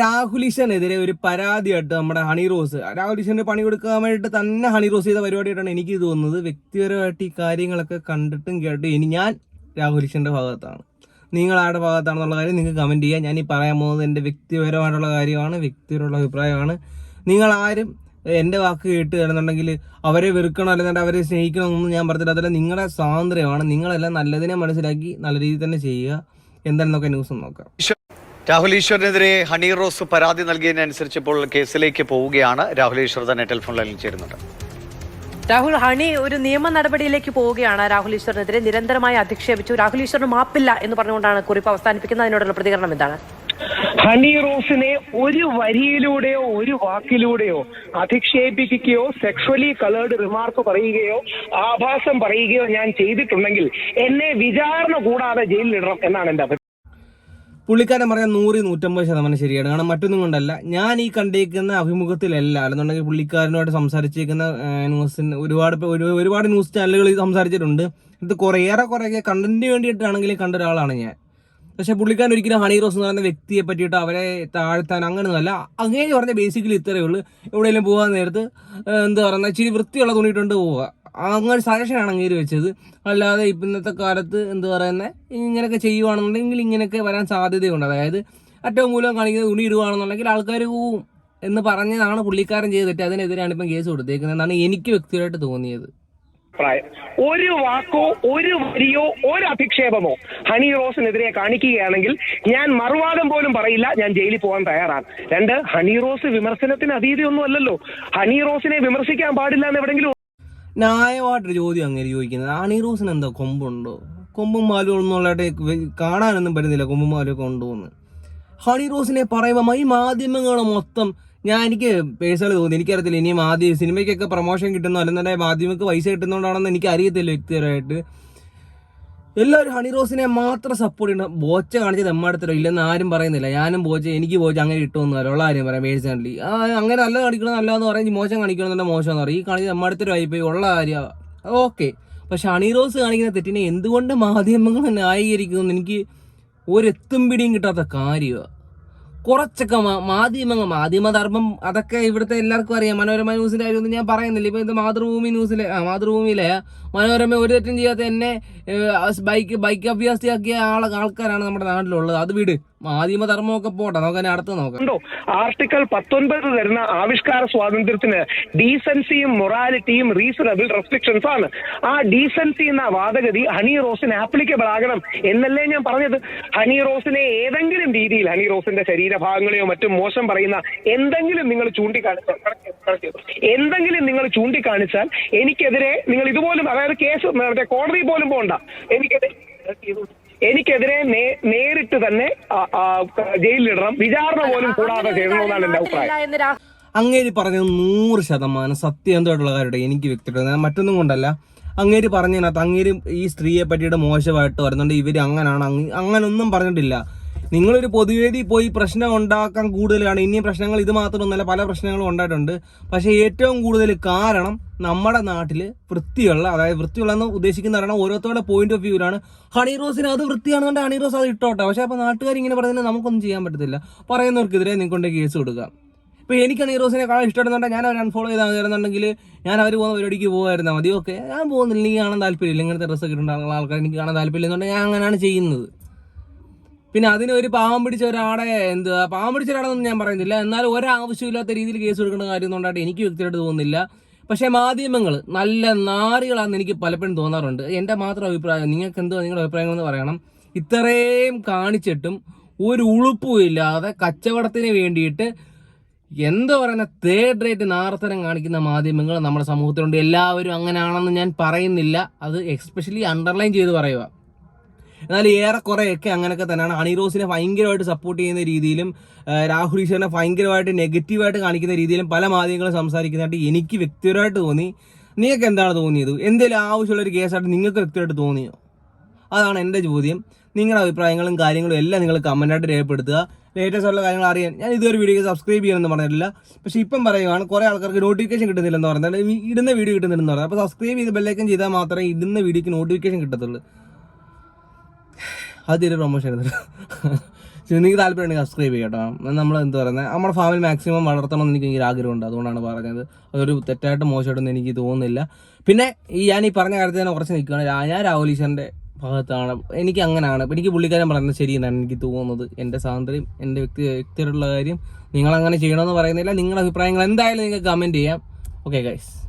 രാഹുലിഷനെതിരെ ഒരു പരാതിയായിട്ട് നമ്മുടെ ഹണി റോസ്. രാഹുലിഷന് പണി കൊടുക്കാൻ വേണ്ടിയിട്ട് തന്നെ ഹണി റോസ് ചെയ്ത പരിപാടിയായിട്ടാണ് എനിക്ക് തോന്നുന്നത്. വ്യക്തിപരമായിട്ട് ഈ കാര്യങ്ങളൊക്കെ കണ്ടിട്ടും കേട്ടും ഇനി ഞാൻ രാഹുലിഷന്റെ ഭാഗത്താണ്. നിങ്ങൾ ആരുടെ ഭാഗത്താണെന്നുള്ള കാര്യം നിങ്ങൾക്ക് കമന്റ് ചെയ്യാം. ഞാൻ ഈ പറയാൻ പോകുന്നത് എന്റെ വ്യക്തിപരമായിട്ടുള്ള കാര്യമാണ് വ്യക്തിപരമുള്ള അഭിപ്രായമാണ്. നിങ്ങൾ ആരും എന്റെ വാക്ക് കേട്ട് തരുന്നുണ്ടെങ്കിൽ അവരെ വെറുക്കണം അല്ലെന്നുണ്ട് അവരെ സ്നേഹിക്കണം എന്നൊന്നും ഞാൻ പറഞ്ഞില്ല അതല്ല നിങ്ങളുടെ സ്വാതന്ത്ര്യമാണ്. നിങ്ങളെല്ലാം നല്ലതിനെ മനസ്സിലാക്കി നല്ല രീതിയിൽ തന്നെ ചെയ്യുക. എന്താണെന്നൊക്കെ ന്യൂസ് നോക്കാം. രാഹുൽ ഈശ്വറിനെതിരെ ഹണി റോസ് പരാതി നൽകിയതിനനുസരിച്ച് ഇപ്പോൾ കേസിലേക്ക് പോവുകയാണ്. രാഹുൽ ഈശ്വർ തന്നെ ടെലിഫോൺ ലൈനിൽ ചേരുന്നുണ്ട്. രാഹുൽ ഹണി ഒരു നിയമ നടപടിയിലേക്ക് പോവുകയാണ് രാഹുൽ ഈശ്വറിനെതിരെ. നിരന്തരമായി അധിക്ഷേപിച്ചു. രാഹുൽ ഈശ്വറിന് മാപ്പില്ല എന്ന് പറഞ്ഞുകൊണ്ടാണ് കുറിപ്പ് അവസാനിപ്പിക്കുന്നത്. അതിനോടുള്ള പ്രതികരണം എന്താണ്? ഹണി റോസിനെ ഒരു വരിയിലൂടെയോ ഒരു വാക്കിലൂടെയോ അധിക്ഷേപിക്കുകയോ സെക്ഷലി കളേർഡ് റിമാർക്ക് പറയുകയോ ആഭാസം പറയുകയോ ഞാൻ ചെയ്തിട്ടുണ്ടെങ്കിൽ എന്നെ വിചാരണ കൂടാതെ ജയിലിലിടണം എന്നാണ് എന്റെ അഭിപ്രായം പുള്ളിക്കാരൻ പറഞ്ഞ നൂറ് നൂറ്റമ്പത് ശതമാനം ശരിയാണ്. കാരണം മറ്റൊന്നും കൊണ്ടല്ല. ഞാൻ ഈ കണ്ടേക്കുന്ന അഭിമുഖത്തിലല്ല. അല്ലെന്നുണ്ടെങ്കിൽ പുള്ളിക്കാരനുമായിട്ട് സംസാരിച്ചേക്കുന്ന ആ, ന്യൂസിന് ഒരുപാട് ഒരു ഒരുപാട് ന്യൂസ് ചാനലുകൾ സംസാരിച്ചിട്ടുണ്ട്. ഇത് കുറേയേറെ കുറെ കണ്ടന്റിന് വേണ്ടിയിട്ടാണെങ്കിൽ കണ്ട ഒരാളാണ് ഞാൻ. പക്ഷെ പുള്ളിക്കാരൻ ഒരിക്കലും ഹണി റോസ് എന്ന് പറയുന്ന വ്യക്തിയെ പറ്റിയിട്ട് അവരെ താഴ്ത്താൻ അങ്ങനെയൊന്നുമല്ല അങ്ങനെ പറഞ്ഞ ബേസിക്കലി ഇത്രയേ ഉള്ളൂ. എവിടെയെങ്കിലും പോകാൻ നേരത്ത് എന്താ പറയുക ഇച്ചിരി വൃത്തിയുള്ള തുണിയിട്ടുണ്ട് പോവുക അങ്ങനെ സജഷനാണ് അങ്ങേര് വെച്ചത്. അല്ലാതെ ഇപ്പം ഇന്നത്തെ കാലത്ത് എന്ത് പറയുന്നത് ഇങ്ങനെയൊക്കെ ചെയ്യുവാണെന്നുണ്ടെങ്കിൽ ഇങ്ങനെയൊക്കെ വരാൻ സാധ്യതയുണ്ട്. അതായത് ഏറ്റവും മൂലം കാണിക്കുന്നത് തുണി ഇടുവാണെന്നുണ്ടെങ്കിൽ ആൾക്കാർ പോവും എന്ന് പറഞ്ഞതാണ് പുള്ളിക്കാരൻ ചെയ്തിട്ട് അതിനെതിരാണ് ഇപ്പം കേസ് കൊടുത്തേക്കുന്നത് എന്നാണ് എനിക്ക് വ്യക്തിപരമായിട്ട് തോന്നിയത്. ഒരു വാക്കോ ഒരു വരിയോ ഒരു അധിക്ഷേപമോ ഹണി റോസിനെതിരെ കാണിക്കുകയാണെങ്കിൽ ഞാൻ മറുവാദം പോലും പറയില്ല. ഞാൻ ജയിലിൽ പോകാൻ തയ്യാറാണ്. രണ്ട് ഹണി റോസ് വിമർശനത്തിന് അതീതിയൊന്നും അല്ലല്ലോ ഹണി റോസിനെ വിമർശിക്കാൻ പാടില്ല എന്ന് എവിടെങ്കിലും ന്യായമായിട്ടൊരു ചോദ്യം അങ്ങനെ ചോദിക്കുന്നത്. ആണി റോസിന് എന്താ കൊമ്പുണ്ടോ? കൊമ്പും മാലും ഒന്നുള്ളതായിട്ട് കാണാനൊന്നും പറ്റുന്നില്ല കൊമ്പും മാലും ഉണ്ടോന്ന് ഹണി റോസിനെ പറയുമ്പോൾ ഈ മാധ്യമങ്ങൾ മൊത്തം ഞാൻ എനിക്ക് പേഴ്സണൽ തോന്നി. എനിക്കറിയത്തില്ല ഇനി മാധ്യമ സിനിമയ്ക്കൊക്കെ പ്രൊമോഷൻ കിട്ടുന്നോ അല്ലെന്നുണ്ടെങ്കിൽ മാധ്യമക്ക് പൈസ കിട്ടുന്നതുകൊണ്ടാണെന്ന് എനിക്ക് അറിയത്തില്ല വ്യക്തിപരമായിട്ട്. എല്ലാവരും ഹണി റോസിനെ മാത്രം സപ്പോർട്ട് ചെയ്യണം. ബോച്ച കാണിച്ചത് എമ്മടുത്തരോ ഇല്ലെന്ന് ആരും പറയുന്നില്ല. ഞാനും ബോച്ച എനിക്ക് ബോച്ച അങ്ങനെ കിട്ടുമെന്ന് ഉള്ള ആരും പറയാം പേഴ്സണലി ആ അങ്ങനെ നല്ല കാണിക്കണം നല്ലതെന്ന് പറയും. മോശം കാണിക്കണമെന്നുണ്ടെങ്കിൽ മോശം എന്ന് പറയും. ഈ കാണിച്ചത് ആയി ആയിപ്പോയി ഉള്ള കാര്യം ഓക്കെ പക്ഷെ ഹണി റോസ് കാണിക്കുന്ന തെറ്റിനെ എന്തുകൊണ്ട് മാധ്യമങ്ങൾ ന്യായീകരിക്കുന്നു? എനിക്ക് ഒരെത്തും പിടിയും കിട്ടാത്ത കാര്യമാണ് കുറച്ചൊക്കെ മാധ്യമങ്ങൾ മാധ്യമധർമ്മം അതൊക്കെ ഇവിടുത്തെ എല്ലാവർക്കും അറിയാം. മനോരമ ന്യൂസിന്റെ കാര്യമൊന്നും ഞാൻ പറയുന്നില്ല. ഇപ്പോൾ ഇത് മാതൃഭൂമി ന്യൂസിലെ മാതൃഭൂമിയിലെ മനോരമ ഒരു തെറ്റും ചെയ്യാത്ത എന്നെ ബൈക്ക് ബൈക്ക് അഭ്യാസിയാക്കിയ ആൾ ആൾക്കാരാണ് നമ്മുടെ നാട്ടിലുള്ളത്. അത് വിട്. മാധ്യമധർമ്മമൊക്കെ പോട്ടെ നമുക്ക് അടുത്ത് നോക്കാം. ആർട്ടിക്കിൾ പത്തൊൻപത് തരുന്ന ആവിഷ്കാര സ്വാതന്ത്ര്യത്തിന് ഡീസൻസിയും മൊറാലിറ്റിയും റീസണബിൾ റെസ്ട്രിക്ഷൻസ് ആണ്. ആ ഡീസൻസി എന്ന വാദഗതി ഹണി റോസിന് ആപ്ലിക്കബിൾ ആകണം എന്നല്ലേ ഞാൻ പറഞ്ഞത്? ഹണി റോസിനെ ഏതെങ്കിലും രീതിയിൽ ഹണി റോസിന്റെ ശരീരഭാഗങ്ങളെയോ മറ്റും മോശം പറയുന്ന എന്തെങ്കിലും നിങ്ങൾ ചൂണ്ടിക്കാണിച്ചാൽ. എന്തെങ്കിലും നിങ്ങൾ ചൂണ്ടിക്കാണിച്ചാൽ എനിക്കെതിരെ നിങ്ങൾ ഇതുപോലും അതായത് കേസ് കോടതി പോലും പോണ്ട. എനിക്കെതിരെ എനിക്കെതിരെ നേരിട്ട് തന്നെ ജയിലിലിടണം. വിചാരണ പോലും കൂടാതെ ചെയ്യണമെന്നാണ് എന്റെ അഭിപ്രായം. അങ്ങേര് പറഞ്ഞത് നൂറ് ശതമാനം സത്യമായിട്ടുള്ള കാര്യം എനിക്ക് വ്യക്തിഗത മറ്റൊന്നും കൊണ്ടല്ല. അങ്ങേര് പറഞ്ഞതിനകത്ത് അങ്ങേര് ഈ സ്ത്രീയെ പറ്റിയിട്ട് മോശമായിട്ട് വരുന്നുണ്ട്. ഇവർ അങ്ങനാണ്. അങ്ങനൊന്നും പറഞ്ഞിട്ടില്ല. നിങ്ങളൊരു പൊതുവേദി പോയി പ്രശ്നം ഉണ്ടാക്കാൻ കൂടുതലാണ്. ഇനിയും പ്രശ്നങ്ങൾ ഇത് മാത്രമൊന്നുമല്ല പല പ്രശ്നങ്ങളും ഉണ്ടായിട്ടുണ്ട്. പക്ഷേ ഏറ്റവും കൂടുതൽ കാരണം നമ്മുടെ നാട്ടിൽ വൃത്തിയുള്ള അതായത് വൃത്തിയുള്ള എന്ന് ഉദ്ദേശിക്കുന്ന കാരണം ഓരോരുത്തരുടെ പോയിന്റ് ഓഫ് വ്യൂവിലാണ് ഹണി റോസിന് അത് വൃത്തിയാണെന്നുണ്ട് ഹണി റോസ് അത് ഇട്ടോട്ടെ. പക്ഷേ അപ്പോൾ നാട്ടുകാർ ഇങ്ങനെ പറയുന്നത് നമുക്കൊന്നും ചെയ്യാൻ പറ്റത്തില്ല. പറയുന്നവർക്കെതിരെ നിങ്ങൾക്കൊണ്ട് കേസ് കൊടുക്കുക. ഇപ്പോൾ എനിക്ക് ഹണി റോസിനെ കാണാൻ ഇഷ്ടപ്പെടുന്നുണ്ട് ഞാൻ അവർ അൺഫോളോ ചെയ്താൽ മതിയായിരുന്നുണ്ടെങ്കിൽ ഞാൻ അവർ പോകുന്ന പരിപാടിക്ക് പോകുമായിരുന്നാൽ മതി. ഓക്കെ ഞാൻ പോകുന്നില്ല. എനിക്ക് കാണാൻ താല്പര്യമില്ല. ഇങ്ങനത്തെ ഡ്രസ്സൊക്കെ ഇട്ടുണ്ടാകുന്ന ആൾക്കാർ എനിക്ക് കാണാൻ താല്പര്യമില്ലെന്നുണ്ടെങ്കിൽ ഞാൻ അങ്ങനെയാണ് ചെയ്യുന്നത്. പിന്നെ അതിന് ഒരു പാവം പിടിച്ച ഒരാളെ എന്തുവാ? പാവം പിടിച്ച ഒരാളെന്നൊന്നും ഞാൻ പറയുന്നില്ല. എന്നാലും ഒരാവശ്യമില്ലാത്ത രീതിയിൽ കേസ് കൊടുക്കേണ്ട കാര്യം കൊണ്ടായിട്ട് എനിക്ക് വ്യക്തിയായിട്ട് തോന്നുന്നില്ല. പക്ഷേ മാധ്യമങ്ങൾ നല്ല നാറികളാണെന്ന് എനിക്ക് പലപ്പോഴും തോന്നാറുണ്ട്. എന്റെ മാത്രം അഭിപ്രായം നിങ്ങൾക്ക് എന്തോ നിങ്ങളുടെ അഭിപ്രായങ്ങൾ എന്ന് പറയണം. ഇത്രയും കാണിച്ചിട്ടും ഒരു ഉളുപ്പും ഇല്ലാതെ കച്ചവടത്തിന് വേണ്ടിയിട്ട് എന്താ പറയുന്ന തേർഡ് റേറ്റ് നാർത്തരം കാണിക്കുന്ന മാധ്യമങ്ങൾ നമ്മുടെ സമൂഹത്തിലുണ്ട്. എല്ലാവരും അങ്ങനെയാണെന്ന് ഞാൻ പറയുന്നില്ല. അത് എക്സ്പെഷ്യലി അണ്ടർലൈൻ ചെയ്ത് പറയുക എന്നാൽ ഏറെക്കുറെയൊക്കെ അങ്ങനെയൊക്കെ തന്നെയാണ്. അണിറോസിനെ ഭയങ്കരമായിട്ട് സപ്പോർട്ട് ചെയ്യുന്ന രീതിയിലും രാഹുൽ ഈശ്വറിനെ ഭയങ്കരമായിട്ട് നെഗറ്റീവായിട്ട് കാണിക്കുന്ന രീതിയിലും പല മാധ്യമങ്ങളും സംസാരിക്കുന്നതായിട്ട് എനിക്ക് വ്യക്തിപരമായിട്ട് തോന്നി. നിങ്ങൾക്ക് എന്താണ് തോന്നിയത്? എന്തെങ്കിലും ആവശ്യമുള്ള ഒരു കേസായിട്ട് നിങ്ങൾക്ക് വ്യക്തിയായിട്ട് തോന്നിയോ? അതാണ് എന്റെ ചോദ്യം. നിങ്ങളുടെ അഭിപ്രായങ്ങളും കാര്യങ്ങളും എല്ലാം നിങ്ങൾ കമന്റായിട്ട് രേഖപ്പെടുത്തുക. ലേറ്റസ്റ്റ് ഉള്ള കാര്യങ്ങൾ അറിയാൻ ഞാൻ ഇതുവരെ വീഡിയോ സബ്സ്ക്രൈബ് ചെയ്യണമെന്ന് പറഞ്ഞിട്ടില്ല. പക്ഷേ ഇപ്പം പറയുവാണ് കുറേ ആൾക്കാർക്ക് നോട്ടിഫിക്കേഷൻ കിട്ടുന്നില്ലെന്ന് പറഞ്ഞാൽ ഇടുന്ന വീഡിയോ കിട്ടുന്നില്ലെന്ന് പറഞ്ഞാൽ അപ്പോൾ സബ്സ്ക്രൈബ് ചെയ്ത് ബെല്ലൈക്കൻ ചെയ്താൽ മാത്രമേ ഇടുന്ന വീഡിയോക്ക് നോട്ടിഫിക്കേഷൻ കിട്ടത്തുള്ളൂ. അത് തീരെ പ്രൊമോഷൻ ആയിരുന്നു നിങ്ങൾക്ക് താല്പര്യമുണ്ടെങ്കിൽ സബ്സ്ക്രൈബ് ചെയ്യട്ടോ. നമ്മൾ എന്ത് പറയുന്നത് നമ്മുടെ ഫാമിൽ മാക്സിമം വളർത്തണം എന്ന് എനിക്ക് ഭയങ്കര ആഗ്രഹമുണ്ട്. അതുകൊണ്ടാണ് പറഞ്ഞത്. അതൊരു തെറ്റായിട്ട് മോശമായിട്ടൊന്നും എനിക്ക് തോന്നുന്നില്ല. പിന്നെ ഈ ഞാൻ ഈ പറഞ്ഞ കാര്യത്തിൽ തന്നെ കുറച്ച് നിൽക്കുകയാണ്. ഞാൻ രാഹുൽ ഈശ്വറിന്റെ ഭാഗത്താണ്. എനിക്ക് അങ്ങനെയാണ് എനിക്ക് പുള്ളിക്കാരൻ പറയുന്നത് ശരിയെന്നാണ് എനിക്ക് തോന്നുന്നത്. എന്റെ സ്വാതന്ത്ര്യം എന്റെ വ്യക്തി വ്യക്തിയുള്ള കാര്യം നിങ്ങളങ്ങനെ ചെയ്യണമെന്ന് പറയുന്നില്ല. നിങ്ങളുടെ അഭിപ്രായങ്ങൾ എന്തായാലും നിങ്ങൾക്ക് കമന്റ് ചെയ്യാം. Okay guys